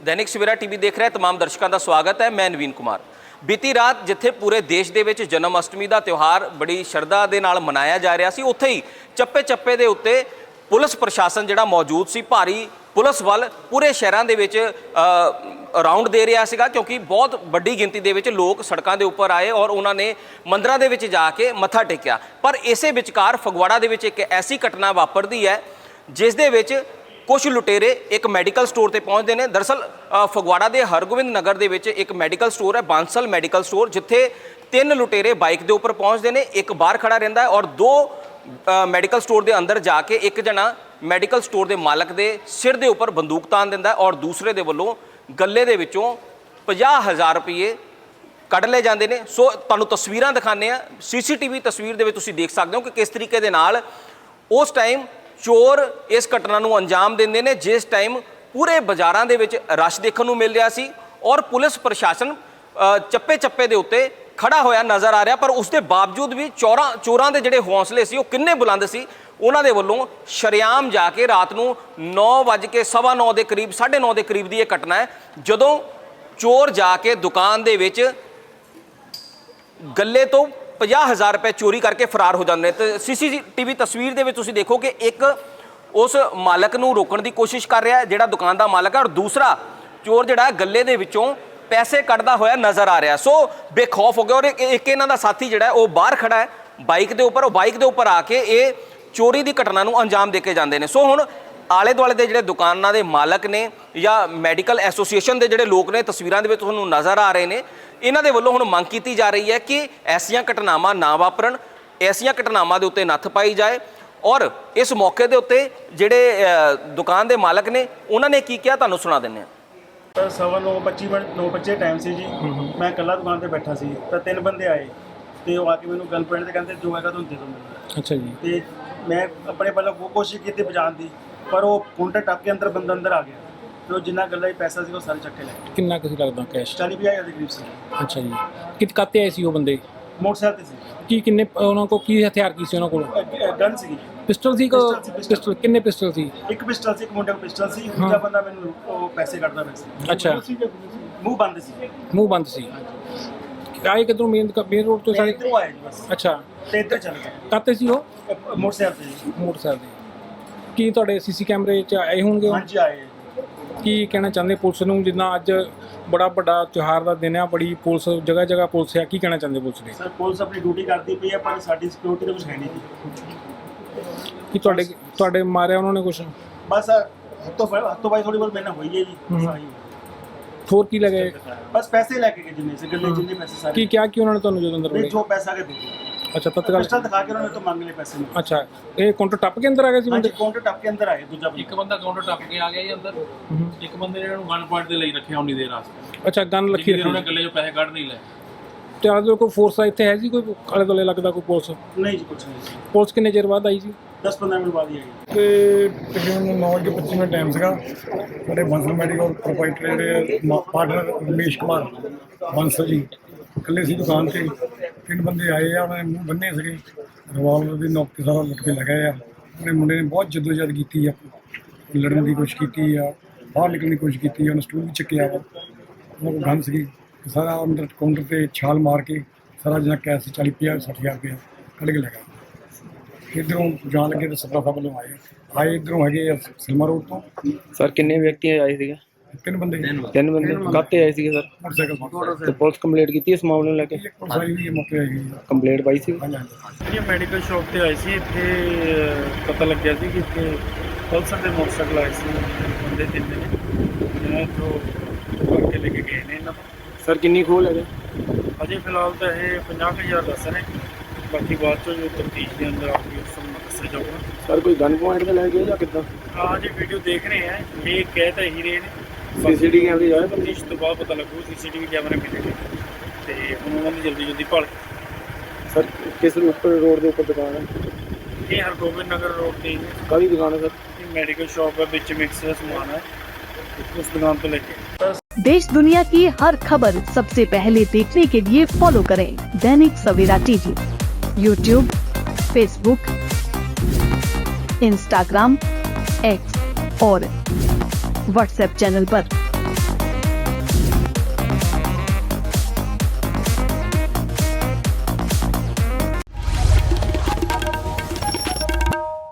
Dainik Savera TV ਦੇਖ ਰਹੇ तमाम ਦਰਸ਼ਕਾਂ ਦਾ ਸਵਾਗਤ ਹੈ ਮੈਂ ਨਵੀਨ ਕੁਮਾਰ ਬੀਤੀ ਰਾਤ ਜਿੱਥੇ ਪੂਰੇ ਦੇਸ਼ ਦੇ ਵਿੱਚ ਜਨਮ ਅਸ਼ਟਮੀ ਦਾ ਤਿਉਹਾਰ ਬੜੀ ਸ਼ਰਧਾ ਦੇ ਨਾਲ ਮਨਾਇਆ ਜਾ ਰਿਹਾ ਸੀ ਉੱਥੇ ਹੀ ਚੱਪੇ ਚੱਪੇ ਦੇ ਉੱਤੇ ਪੁਲਿਸ ਪ੍ਰਸ਼ਾਸਨ ਜਿਹੜਾ ਮੌਜੂਦ ਸੀ ਭਾਰੀ ਪੁਲਿਸ ਵੱਲ ਪੂਰੇ ਸ਼ਹਿਰਾਂ ਦੇ ਵਿੱਚ ਅ, ਰਾਉਂਡ ਦੇ ਰਿਹਾ ਸੀਗਾ ਕਿਉਂਕਿ ਬਹੁਤ ਵੱਡੀ ਗਿਣਤੀ ਦੇ ਵਿੱਚ ਲੋਕ ਸੜਕਾਂ ਦੇ ਉੱਪਰ ਆਏ ਔਰ ਉਹਨਾਂ ਨੇ ਮੰਦਰਾਂ ਦੇ ਵਿੱਚ ਜਾ ਕੇ ਮੱਥਾ ਟੇਕਿਆ ਪਰ ਇਸੇ ਵਿਚਕਾਰ ਫਗਵਾੜਾ ਦੇ ਵਿੱਚ ਇੱਕ ਐਸੀ ਘਟਨਾ ਵਾਪਰਦੀ ਹੈ ਜਿਸ ਦੇ ਵਿੱਚ ਕੁਝ ਲੁਟੇਰੇ ਇੱਕ ਮੈਡੀਕਲ ਸਟੋਰ ਤੇ ਪਹੁੰਚਦੇ ਨੇ। ਦਰਅਸਲ ਫਗਵਾੜਾ ਦੇ ਹਰਗੋਬਿੰਦ ਨਗਰ ਦੇ ਵਿੱਚ ਇੱਕ ਮੈਡੀਕਲ ਸਟੋਰ ਹੈ, ਬਾਂਸਲ ਮੈਡੀਕਲ ਸਟੋਰ ਜਿੱਥੇ ਤਿੰਨ ਲੁਟੇਰੇ ਬਾਈਕ ਦੇ ਉੱਪਰ ਪਹੁੰਚਦੇ ਨੇ। ਇੱਕ ਬਾਹਰ ਖੜਾ ਰਹਿੰਦਾ ਹੈ ਔਰ ਦੋ ਮੈਡੀਕਲ ਸਟੋਰ ਦੇ ਅੰਦਰ ਜਾ ਕੇ ਇੱਕ ਜਣਾ ਮੈਡੀਕਲ ਸਟੋਰ ਦੇ ਮਾਲਕ ਦੇ ਸਿਰ ਦੇ ਉੱਪਰ ਬੰਦੂਕ ਤਾਨ ਦਿੰਦਾ ਹੈ ਔਰ ਦੂਸਰੇ ਦੇ ਵੱਲੋਂ ਗੱਲੇ ਦੇ ਵਿੱਚੋਂ 50000 ਰੁਪਏ ਕੱਢ ਲਏ ਜਾਂਦੇ ਨੇ। ਸੋ, ਤੁਹਾਨੂੰ ਤਸਵੀਰਾਂ ਦਿਖਾਣੇ ਆ ਸੀਸੀਟੀਵੀ ਤਸਵੀਰ ਦੇ ਵਿੱਚ ਤੁਸੀਂ ਦੇਖ ਸਕਦੇ ਹੋ ਕਿ ਕਿਸ ਤਰੀਕੇ ਦੇ ਨਾਲ ਉਸ ਟਾਈਮ ਚੋਰ ਇਸ ਘਟਨਾ ਨੂੰ ਅੰਜਾਮ ਦਿੰਦੇ ਨੇ, ਜਿਸ ਟਾਈਮ ਪੂਰੇ ਬਾਜ਼ਾਰਾਂ ਦੇ ਵਿੱਚ ਰਸ਼ ਦੇਖਣ ਨੂੰ ਮਿਲ ਰਿਹਾ ਸੀ ਔਰ ਪੁਲਿਸ ਪ੍ਰਸ਼ਾਸਨ ਚੱਪੇ ਚੱਪੇ ਦੇ ਉੱਤੇ ਖੜਾ ਹੋਇਆ ਨਜ਼ਰ ਆ ਰਿਹਾ, ਪਰ ਉਸ ਦੇ ਬਾਵਜੂਦ ਵੀ ਚੋਰਾਂ ਚੋਰਾਂ ਦੇ ਜਿਹੜੇ ਹੌਸਲੇ ਸੀ, ਉਹ ਕਿੰਨੇ ਬੁਲੰਦ ਸੀ, ਉਹਨਾਂ ਦੇ ਵੱਲੋਂ ਸ਼ਰੇਆਮ ਜਾ ਕੇ ਰਾਤ ਨੂੰ 9:09 ਦੇ ਕਰੀਬ 9:30 ਦੇ ਕਰੀਬ ਦੀ ਇਹ ਘਟਨਾ ਹੈ, ਜਦੋਂ ਚੋਰ ਜਾ ਕੇ ਦੁਕਾਨ ਦੇ ਵਿੱਚ ਗੱਲੇ ਤੋਂ 50000 ਰੁਪਏ ਚੋਰੀ ਕਰਕੇ ਫਰਾਰ ਹੋ ਜਾਂਦੇ ਨੇ। ਤੇ ਸੀਸੀਟੀਵੀ ਤਸਵੀਰ ਦੇ ਵਿੱਚ ਤੁਸੀਂ ਦੇਖੋ ਕਿ ਇੱਕ ਉਸ ਮਾਲਕ ਨੂੰ ਰੋਕਣ ਦੀ ਕੋਸ਼ਿਸ਼ ਕਰ ਰਿਹਾ ਹੈ, ਜਿਹੜਾ ਦੁਕਾਨ ਦਾ ਮਾਲਕ ਹੈ, ਔਰ ਦੂਸਰਾ ਚੋਰ ਜਿਹੜਾ ਗੱਲੇ ਦੇ ਵਿੱਚੋਂ ਪੈਸੇ ਕੱਢਦਾ ਹੋਇਆ ਨਜ਼ਰ ਆ ਰਿਹਾ ਸੋ ਬੇਖੌਫ ਹੋ ਗਿਆ, ਔਰ ਇੱਕ ਇਹਨਾਂ ਦਾ ਸਾਥੀ ਜਿਹੜਾ ਉਹ ਬਾਹਰ ਖੜਾ ਹੈ, ਬਾਈਕ ਦੇ ਉੱਪਰ। ਉਹ ਬਾਈਕ ਦੇ ਉੱਪਰ ਆ ਕੇ ਇਹ ਚੋਰੀ ਦੀ ਘਟਨਾ ਨੂੰ ਅੰਜਾਮ ਦੇ ਕੇ ਜਾਂਦੇ ਨੇ। ਸੋ ਹੁਣ ਆਲੇ ਦੁਆਲੇ ਦੇ ਜਿਹੜੇ ਦੁਕਾਨਾਂ ਦੇ ਮਾਲਕ ਨੇ ਜਾਂ ਮੈਡੀਕਲ ਐਸੋਸੀਏਸ਼ਨ ਦੇ ਜਿਹੜੇ ਲੋਕ ਨੇ, ਤਸਵੀਰਾਂ ਦੇ ਵਿੱਚ ਤੁਹਾਨੂੰ ਨਜ਼ਰ ਆ ਰਹੇ ਨੇ। ਇਹਨਾਂ ਦੇ ਵੱਲੋਂ ਹੁਣ ਮੰਗ ਕੀਤੀ ਜਾ ਰਹੀ ਹੈ ਕਿ ਐਸੀਆਂ ਘਟਨਾਵਾਂ ਨਾ ਵਾਪਰਨ ਐਸੀਆਂ ਘਟਨਾਵਾਂ ਦੇ ਉੱਤੇ ਨੱਥ ਪਾਈ ਜਾਏ ਔਰ ਇਸ ਮੌਕੇ ਦੇ ਉੱਤੇ ਜਿਹੜੇ ਦੁਕਾਨ ਦੇ ਮਾਲਕ ਨੇ ਉਹਨਾਂ ਨੇ ਕੀ ਕਿਹਾ? ਤੁਹਾਨੂੰ ਸੁਣਾ ਦਿੰਦੇ ਹਾਂ। ਤਾਂ ਸਵਾ ਨੌ 25 ਮਿੰਟ 9 ਵਜੇ ਟਾਈਮ ਸੀ ਜੀ। ਮੈਂ ਇਕੱਲਾ ਦੁਕਾਨ ਤੇ ਬੈਠਾ ਸੀ। ਤਾਂ ਤਿੰਨ ਬੰਦੇ ਆਏ ਤੇ ਉਹ ਆ ਕੇ ਮੈਨੂੰ ਗਨ ਪੁਆਇੰਟ ਤੇ ਕਹਿੰਦੇ ਜੋ ਹੈਗਾ ਤੁਹਾਨੂੰ ਦੇ ਦੋ ਅੱਛਾ ਜੀ। ਤੇ ਮੈਂ ਆਪਣੇ ਵੱਲੋਂ ਉਹ ਕੋਸ਼ਿਸ਼ ਕੀਤੀ ਬਚਾਉਣ ਦੀ ਪਰ ਉਹ ਕਾਊਂਟਰ ਟੱਪ ਕੇ ਅੰਦਰ ਬੰਦਾ ਅੰਦਰ ਆ ਗਿਆ। ਤੇ ਉਹ ਜਿੰਨਾ ਗੱਲਾਂ ਹੀ ਪੈਸਾ ਸੀ ਉਹ ਸਾਰੇ ਚੱਕ ਲੈ ਗਏ। ਕਿੰਨਾ ਕੁ ਸੀ ਲੱਗਦਾ ਕੈਸ਼ 40 ਪੰਜਾਹ ਹਜ਼ਾਰ ਦੇ ਕਰੀਬ ਸੀ ਅੱਛਾ ਜੀ। ਕਿਤ ਕਾਤੇ ਆਏ ਸੀ ਉਹ ਬੰਦੇ? ਮੋਟਰਸਾਈਕਲ ਤੇ ਸੀ। ਕੀ ਕਿੰਨੇ ਉਹਨਾਂ ਕੋਲ ਕੀ ਹਥਿਆਰ ਕੀ ਸੀ ਉਹਨਾਂ ਕੋਲ? ਗਨ ਸੀ ਪਿਸਟਲ ਸੀ। ਪਿਸਟਲ। ਕਿੰਨੇ ਪਿਸਟਲ ਸੀ? ਇੱਕ ਪਿਸਟਲ ਸੀ ਇੱਕ ਮੁੰਡੇ ਕੋਲ ਪਿਸਟਲ ਸੀ। ਦੂਜਾ ਬੰਦਾ ਮੈਨੂੰ ਉਹ ਪੈਸੇ ਕੱਢਦਾ ਪਿਆ ਸੀ। ਅੱਛਾ। ਮੂੰਹ ਬੰਦ ਸੀ। ਮੂੰਹ ਬੰਦ ਸੀ। ਆਏ ਕਿਧਰੋਂ? ਮੇਨ ਮੇਨ ਰੋਡ ਤੋਂ ਤੇ ਸਾਰੇ ਇੱਧਰੋਂ ਆਏ ਬਸ। ਅੱਛਾ। ਤੇ ਇੱਧਰ ਚਲੇ ਗਏ ਕਾਤੇ ਸੀ ਉਹ? ਮੋਟਰਸਾਈਕਲ ਤੇ। ਮੋਟਰਸਾਈਕਲ ਦੇ ਕੀ ਤੁਹਾਡੇ ਸੀਸੀ ਕੈਮਰੇ 'ਚ ਆਏ ਹੋਣਗੇ? ਹਾਂਜੀ ਆਏ। ਕੀ ਕਹਿਣਾ ਚਾਹੁੰਦੇ ਪੁਲਿਸ ਨੂੰ? ਜਿੱਦਾਂ ਅੱਜ ਬੜਾ ਵੱਡਾ ਤਿਉਹਾਰ ਦਾ ਦਿਨ ਆ ਬੜੀ ਪੁਲਿਸ ਜਗ੍ਹਾ ਜਗ੍ਹਾ ਪੁਲਿਸ ਆ। ਕੀ ਕਹਿਣਾ ਚਾਹੁੰਦੇ ਪੁਲਿਸ ਦੇ? ਸਰ ਪੁਲਿਸ ਆਪਣੀ ਡਿਊਟੀ ਕਰਦੀ ਪਈ ਹੈ ਪਰ ਸਾਡੀ ਸਿਕਿਉਰਿਟੀ ਦਾ ਕੁਝ ਹੈ ਨਹੀਂ ਜੀ। ਕੀ ਤੁਹਾਡੇ ਤੁਹਾਡੇ ਮਾਰਿਆ ਉਹਨਾਂ ਨੇ ਕੁਝ ਬਸ ਹੱਥੋਂ ਹੱਥੋਂ ਬਾਈ ਥੋੜੀ ਬਹੁਤ ਮੈਨਾਂ ਹੋਈ ਹੈ ਜੀ। ਹੋਰ ਕੀ ਲਗੇ ਬਸ ਪੈਸੇ ਲੈ ਕੇ ਗਏ ਜਿੰਨੇ ਸੀ ਗੱਲੇ ਜਿੰਨੇ ਪੈਸੇ ਸਾਰੇ। ਕੀ ਕਿਹਾ ਕਿ ਉਹਨਾਂ ਨੇ ਤੁਹਾਨੂੰ ਜਦੋਂ ਅੰਦਰ ਨਹੀਂ ਜੋ ਪੈਸਾ ਕੇ ਦੇ ਦਿਓ। ਅੱਛਾ ਤਤਕਾਲ ਪਿਸਟਲ ਦਿਖਾ ਕੇ ਉਹਨਾਂ ਨੇ ਤੋਂ ਮੰਗ ਲਏ ਪੈਸੇ ਨੂੰ। ਅੱਛਾ ਇਹ ਕਾਊਂਟਰ ਟੱਪ ਕੇ ਅੰਦਰ ਆ ਗਏ ਸੀ ਹਾਂਜੀ ਬੰਦੇ ਕਾਊਂਟਰ ਟੱਪ ਕੇ ਅੰਦਰ ਆਏ ਦੂਜਾ ਇੱਕ ਬੰਦਾ ਬੰਦਾ ਕਾਊਂਟਰ ਟੱਪ ਕੇ ਆ ਗਿਆ ਜੀ ਅੰਦਰ। ਇੱਕ ਬੰਦੇ ਨੇ ਇਹਨੂੰ ਗਨ ਪੁਆਇੰਟ ਦੇ ਲਈ ਰੱਖਿਆ ਉਨੀ ਦੇਰ ਵਾਸਤੇ। ਅੱਛਾ ਗਨ ਲੱਖੀ ਲੇਕਿਨ ਉਹਨੇ ਰੱਖੀ ਗੱਲੇ 'ਚੋਂ ਪੈਸੇ ਕੱਢ ਨਹੀਂ ਲਏ। ਤੇ ਆਲੇ ਕੋਈ ਫੋਰਸ ਇੱਥੇ ਹੈ ਸੀ ਕੋਈ? ਆਲੇ ਦੁਆਲੇ ਲੱਗਦਾ ਕੋਈ ਪੁਲਿਸ? ਨਹੀਂ ਜੀ ਕੁਝ ਨਹੀਂ ਸੀ ਪੁਲਿਸ ਕਿੰਨੇ ਚਿਰ ਬਾਅਦ ਆਈ ਸੀ? 10 15 ਮਿੰਟ ਬਾਅਦ ਹੀ ਆਈ। ਤੇ ਤਕਰੀਬਨ 9:25 ਮਿੰਟ ਟਾਈਮ ਸੀਗਾ। ਸਾਡੇ ਬੰਸਲ ਮੈਡੀਕਲ ਪ੍ਰੋਪਰਾਈਟਰ ਜਿਹੜੇ ਪਾਰਟਨਰ ਰਮੇਸ਼ ਕੁਮਾਰ ਬੰਸਲ ਜੀ ਇਕੱਲੇ ਸੀ ਦੁਕਾਨ ਤੇ। ਤਿੰਨ ਬੰਦੇ ਆਏ ਆ, ਉਹਨਾਂ ਨੇ ਮੂੰਹ ਬੰਨੇ ਸੀਗੇ। ਰਿਵਾਲਵਰ ਦੇ ਨੌਕ ਤੇ ਸਾਰਾ ਲੁੱਟ ਕੇ ਲਗਾਏ ਆ। ਉਹਨੇ ਮੁੰਡੇ ਨੇ ਬਹੁਤ ਜਦੋਜਹਿਦ ਕੀਤੀ ਆ। ਲੜਨ ਦੀ ਕੋਸ਼ਿਸ਼ ਕੀਤੀ ਆ, ਬਾਹਰ ਨਿਕਲਣ ਦੀ ਕੋਸ਼ਿਸ਼ ਕੀਤੀ ਆ, ਉਹਨੇ ਸਟੂਲ ਵੀ ਚੱਕਿਆ ਵਾ। ਉਹ ਕੋਲ ਗਨ ਸੀਗੀ। ਸਾਰਾ ਅੰਦਰ ਕਾਊਂਟਰ ਤੇ ਛਾਲ ਮਾਰ ਕੇ ਸਾਰਾ ਜਿੰਨਾ ਕੈਸ਼ ਸੀ 40 50 60 ਹਜ਼ਾਰ ਰੁਪਇਆ ਕੱਢ ਕੇ ਲੈ ਗਿਆ ਇੱਧਰੋਂ ਜਾਣ ਲੱਗੇ ਤੇ ਸਪਰਾ ਸਾਹਿਬ ਵੱਲੋਂ ਆਏ। ਆਏ ਇੱਧਰੋਂ ਹੈਗੇ ਆ ਸਿਲਮਾ ਰੋਡ ਤੋਂ। ਸਰ ਕਿੰਨੇ ਵਿਅਕਤੀ ਆਏ ਸੀਗੇ? ਤਿੰਨ ਬੰਦੇ ਤਿੰਨ ਬੰਦੇ। ਕਾਤੇ ਆਏ ਸੀਗੇ ਸਰ? ਮੋਟਰਸਾਈਕਲ ਤੇ ਪੁਲਿਸ ਕੰਪਲੀਟ ਕੀਤੀ ਇਸ ਮਾਮਲੇ ਨੂੰ ਲੈ ਕੇ? ਆਈ ਵੀ ਮੌਕੇ ਆਈ ਗਈ ਕੰਪਲੀਟ ਪਾਈ ਸੀ? ਹਾਂਜੀ ਹਾਂਜੀ। ਇਹ ਮੈਡੀਕਲ ਸ਼ਾਪ ਤੇ ਆਏ ਸੀ ਇੱਥੇ ਅਹ, ਪਤਾ ਲੱਗਿਆ ਸੀ ਕਿ ਇੱਥੇ ਪਲਸਰ ਦੇ ਮੋਟਰਸਾਈਕਲ ਆਏ ਸੀ। ਬੰਦੇ ਤਿੰਨ ਨੇ। ਜਿਹਨਾਂ ਤੋਂ ਕਰਕੇ ਲੈ ਕੇ ਗਏ ਨੇ ਇਹਨਾਂ। ਸਰ ਕਿੰਨੀ ਖੋਲ ਹੈਗੇ ਅਜੇ ਫਿਲਹਾਲ ਤਾਂ ਇਹ 50000 ਦੱਸ ਰਹੇ। ਬਾਕੀ ਬਾਅਦ ਚੋਂ ਜੋ ਤਫਤੀਸ਼ ਦੇ ਅੰਦਰ ਆ ਕੇ ਉਸ ਨੂੰ ਦੱਸਿਆ ਜਾਊਗਾ। ਸਰ ਕੋਈ ਗਨ ਪੁਆਇੰਟ ਤੇ ਲੈ ਗਏ ਜਾਂ ਕਿੱਦਾਂ? ਆਹ ਜੀ ਵੀਡੀਓ ਦੇਖ ਰਹੇ ਆ ਇਹ ਕਹਿ ਤਾਂ ਹੀ ਰਹੇ ਨੇ। CCTV ਕੈਮਰੇ ਜਾਏ ਤਾਂ ਤਫਤੀਸ਼ ਤੋਂ ਬਾਅਦ ਪਤਾ ਲੱਗੂ ਸੀਸੀਟੀਵੀ ਕੈਮਰੇ ਮਿਲੇਗੇ ਤੇ ਹੁਣ ਉਹਨਾਂ ਦੀ ਜਲਦੀ ਜਲਦੀ ਭਾਲ ਸਰ ਕਿਸ ਉੱਪਰ ਰੋਡ ਦੇ ਉੱਪਰ ਦੁਕਾਨ ਹੈ ਇਹ ਹਰਗੋਬਿੰਦ ਨਗਰ ਰੋਡ ਤੇ ਹੀ ਹੈ ਕਾਹਦੀ ਦੁਕਾਨ ਹੈ ਸਰ ਇਹ ਮੈਡੀਕਲ ਸ਼ਾਪ ਹੈ ਵਿੱਚ ਮਿਕਸ ਦਾ ਸਮਾਨ ਹੈ ਉਸ ਦੁਕਾਨ ਤੋਂ ਲੈ ਕੇ देश दुनिया की हर खबर सबसे पहले देखने के लिए फॉलो करें Dainik Savera TV YouTube Facebook Instagram X और व्हाट्सएप चैनल पर।